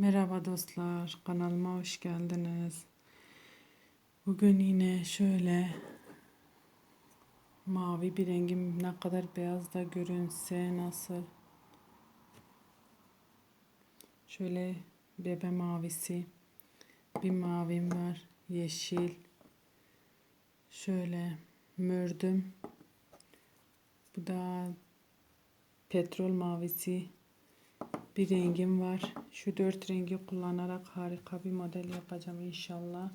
Merhaba dostlar, kanalıma hoş geldiniz. Bugün yine şöyle mavi bir rengim ne kadar beyaz da görünse nasıl? Şöyle bebe mavisi bir mavim var yeşil. Şöyle mürdüm. Bu da petrol mavisi bir rengim var. Şu dört rengi kullanarak harika bir model yapacağım inşallah.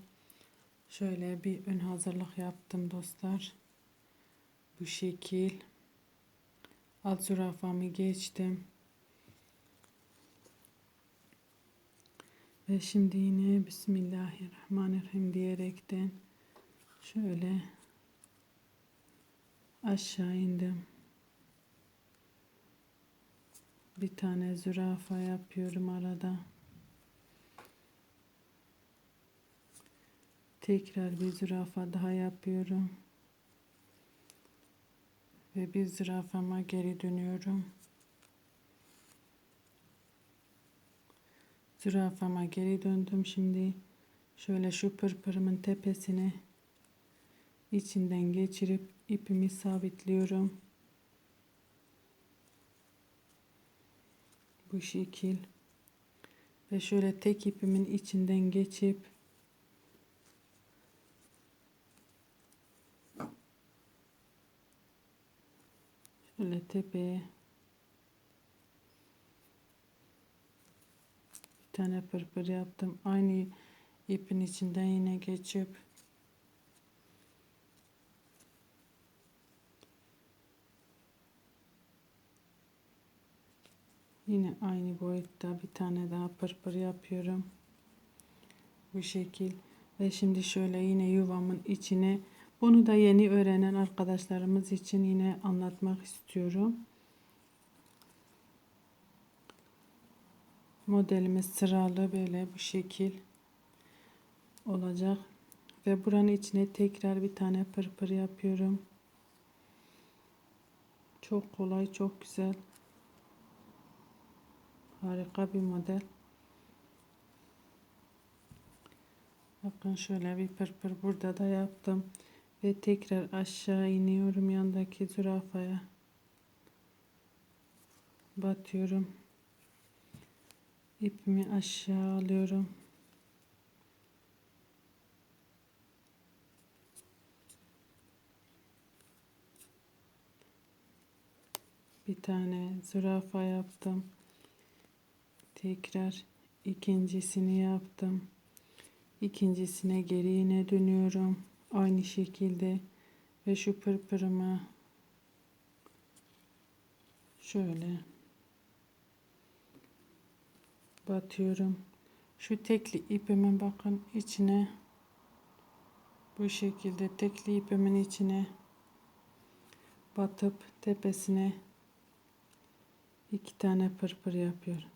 Şöyle bir ön hazırlık yaptım dostlar. Bu şekil. Alt zürafamı geçtim. Ve şimdi yine Bismillahirrahmanirrahim diyerekten şöyle aşağı indim. Bir tane zürafa yapıyorum arada. Tekrar bir zürafa daha yapıyorum. Ve bir zürafama geri dönüyorum. Zürafama geri döndüm şimdi. Şöyle şu pırpırımın tepesine içinden geçirip ipimi sabitliyorum. Bu şekil. Ve şöyle tek ipimin içinden geçip şöyle tepeye bir tane pırpır yaptım. Aynı ipin içinden yine geçip Yine aynı boyutta bir tane daha pırpır yapıyorum. Bu şekil. Ve şimdi şöyle yine yuvamın içine bunu da yeni öğrenen arkadaşlarımız için yine anlatmak istiyorum. Modelimiz sıralı böyle bu şekil olacak. Ve buranın içine tekrar bir tane pırpır yapıyorum. Çok kolay, çok güzel. Harika bir model. Bakın şöyle bir pırpır burada da yaptım. Ve tekrar aşağı iniyorum yandaki zürafaya. Batıyorum. İpimi aşağı alıyorum. Bir tane zürafa yaptım tekrar ikincisini yaptım. İkincisine geri yine dönüyorum. Aynı şekilde ve şu pırpırımı şöyle batıyorum. Şu tekli ipimin bakın içine bu şekilde tekli ipimin içine batıp tepesine iki tane pırpır yapıyorum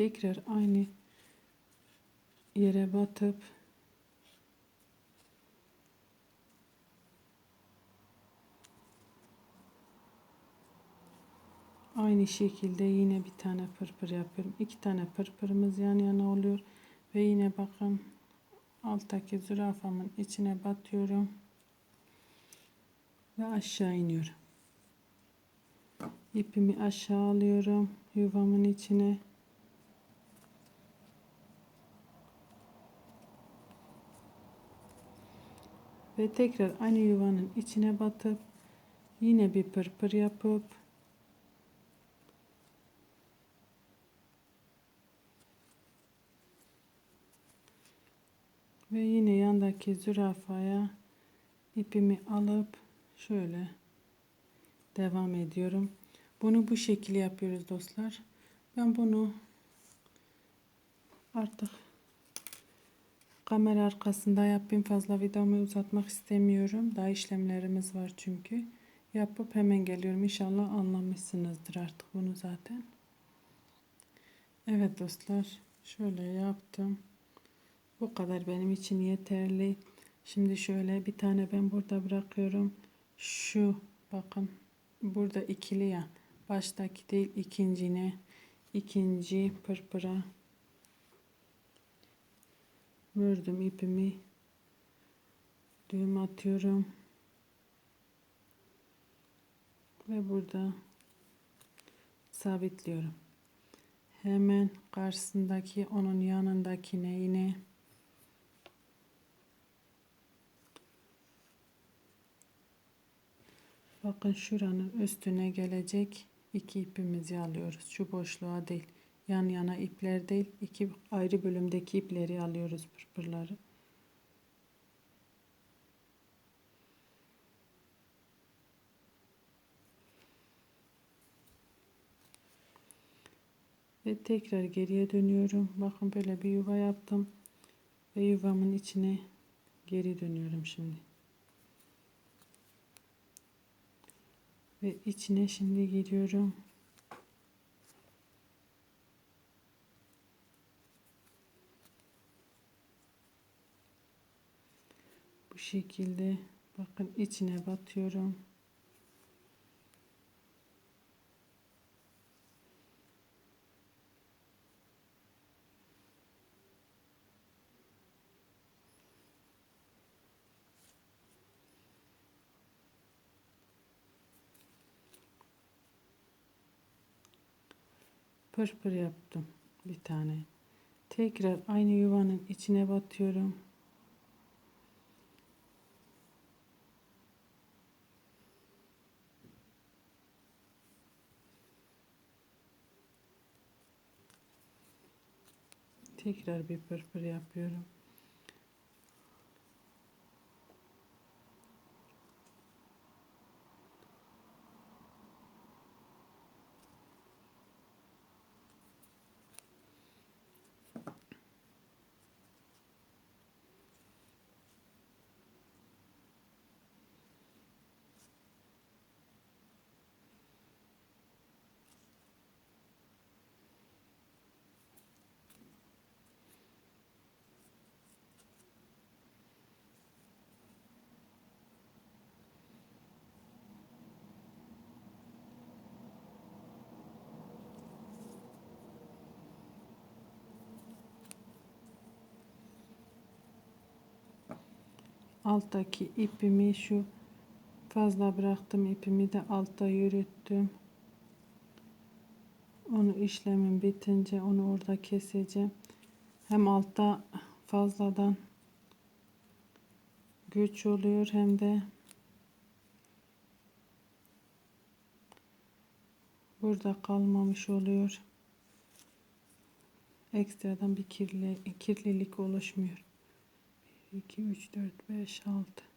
tekrar aynı yere batıp aynı şekilde yine bir tane pırpır yapıyorum. iki tane pırpırımız yan yana oluyor ve yine bakın alttaki zürafamın içine batıyorum ve aşağı iniyorum. İpimi aşağı alıyorum yuvamın içine ve tekrar aynı yuvanın içine batıp yine bir pırpır yapıp ve yine yandaki zürafaya ipimi alıp şöyle devam ediyorum. Bunu bu şekilde yapıyoruz dostlar. Ben bunu artık kamera arkasında yapayım. Fazla videomu uzatmak istemiyorum. Daha işlemlerimiz var çünkü. Yapıp hemen geliyorum. İnşallah anlamışsınızdır artık bunu zaten. Evet dostlar. Şöyle yaptım. Bu kadar benim için yeterli. Şimdi şöyle bir tane ben burada bırakıyorum. Şu bakın burada ikili ya baştaki değil ikincine ikinci pırpıra Ördüm ipimi. Düğüm atıyorum. Ve burada sabitliyorum. Hemen karşısındaki onun yanındakine yine bakın şuranın üstüne gelecek iki ipimizi alıyoruz. Şu boşluğa değil yan yana ipler değil iki ayrı bölümdeki ipleri alıyoruz pırpırları. Ve tekrar geriye dönüyorum. Bakın böyle bir yuva yaptım. Ve yuvamın içine geri dönüyorum şimdi. Ve içine şimdi giriyorum. Şekilde bakın içine batıyorum. pırpır yaptım bir tane. Tekrar aynı yuvanın içine batıyorum. Tekrar bir pırpır yapıyorum. Alttaki ipimi şu fazla bıraktım ipimi de altta yürüttüm. Onu işlemim bitince onu orada keseceğim. Hem altta fazladan güç oluyor hem de burada kalmamış oluyor. Ekstradan bir kirli, kirlilik oluşmuyor 2, 3, 4, 5, 6.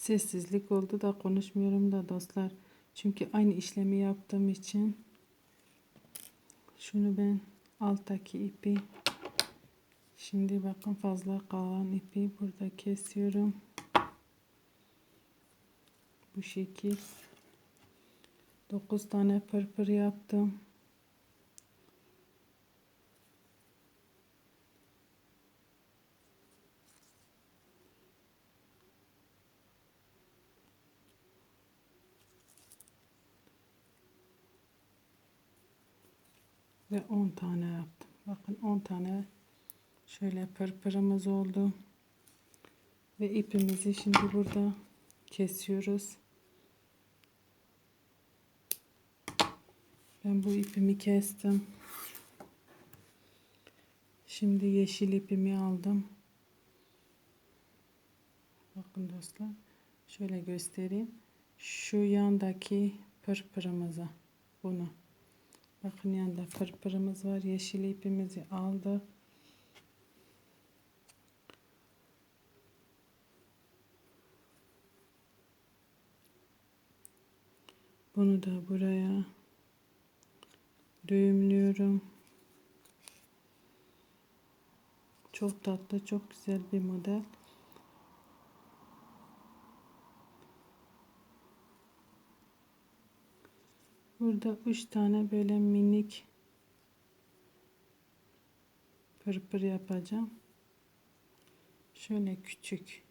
Sessizlik oldu da konuşmuyorum da dostlar. Çünkü aynı işlemi yaptığım için şunu ben alttaki ipi şimdi bakın fazla kalan ipi burada kesiyorum. Bu şekil 9 tane pırpır yaptım. Ve 10 tane yaptım. Bakın 10 tane şöyle pırpırımız oldu. Ve ipimizi şimdi burada kesiyoruz. Ben bu ipimi kestim. Şimdi yeşil ipimi aldım. Bakın dostlar. Şöyle göstereyim. Şu yandaki pırpırımıza bunu. Bakın yanda pırpırımız var. Yeşil ipimizi aldık. Bunu da buraya düğümlüyorum. Çok tatlı, çok güzel bir model. Burada üç tane böyle minik pırpır yapacağım. Şöyle küçük.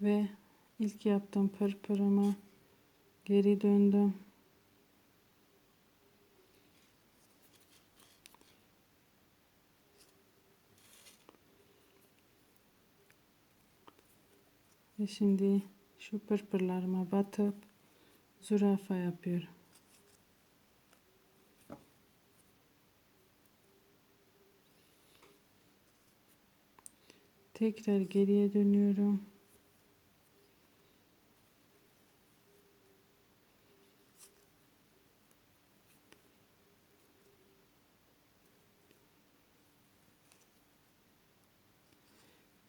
Ve ilk yaptığım pırpırıma geri döndüm. Ve şimdi şu pırpırlarıma batıp zürafa yapıyorum. Tekrar geriye dönüyorum.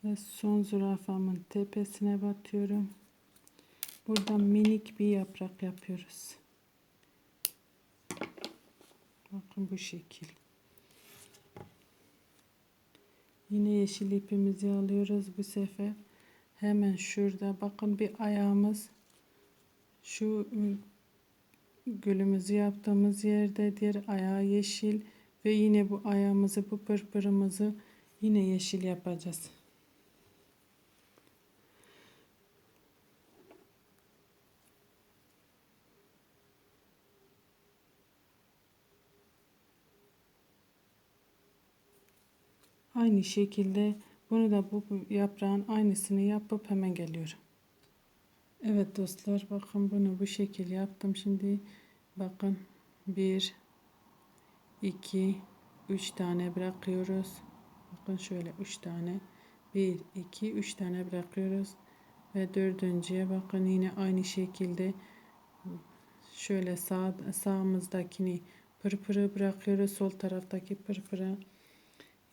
Ve son zürafamın tepesine batıyorum. Burada minik bir yaprak yapıyoruz. Bakın bu şekil. Yine yeşil ipimizi alıyoruz bu sefer. Hemen şurada bakın bir ayağımız şu gülümüzü yaptığımız yerde diğer ayağı yeşil ve yine bu ayağımızı bu pırpırımızı yine yeşil yapacağız. Aynı şekilde bunu da bu yaprağın aynısını yapıp hemen geliyorum. Evet dostlar bakın bunu bu şekil yaptım. Şimdi bakın 1 2 3 tane bırakıyoruz. Bakın şöyle 3 tane 1 2 3 tane bırakıyoruz. Ve dördüncüye bakın yine aynı şekilde şöyle sağ, sağımızdakini pırpırı bırakıyoruz. Sol taraftaki pırpırı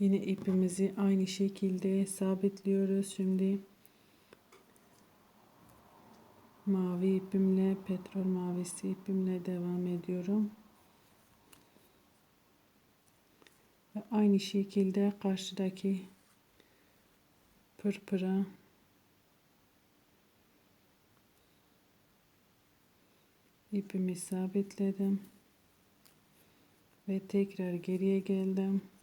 Yine ipimizi aynı şekilde sabitliyoruz. Şimdi mavi ipimle petrol mavisi ipimle devam ediyorum. Ve aynı şekilde karşıdaki pırpıra ipimi sabitledim ve tekrar geriye geldim.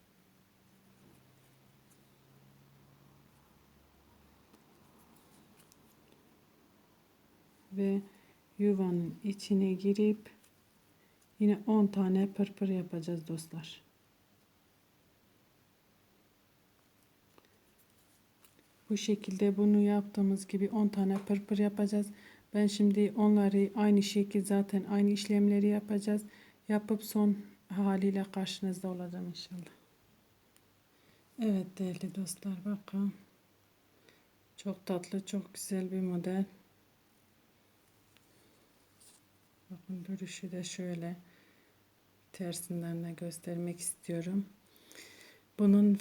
Ve yuvanın içine girip yine 10 tane pırpır yapacağız dostlar. Bu şekilde bunu yaptığımız gibi 10 tane pırpır yapacağız. Ben şimdi onları aynı şekilde zaten aynı işlemleri yapacağız. Yapıp son haliyle karşınızda olacağım inşallah. Evet değerli dostlar bakın. Çok tatlı, çok güzel bir model. Bakın duruşu da şöyle tersinden de göstermek istiyorum. Bunun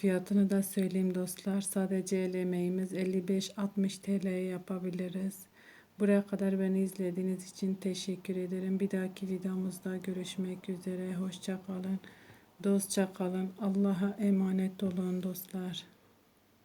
fiyatını da söyleyeyim dostlar. Sadece el emeğimiz 55-60 TL yapabiliriz. Buraya kadar beni izlediğiniz için teşekkür ederim. Bir dahaki videomuzda görüşmek üzere. Hoşça kalın. Dostça kalın. Allah'a emanet olun dostlar.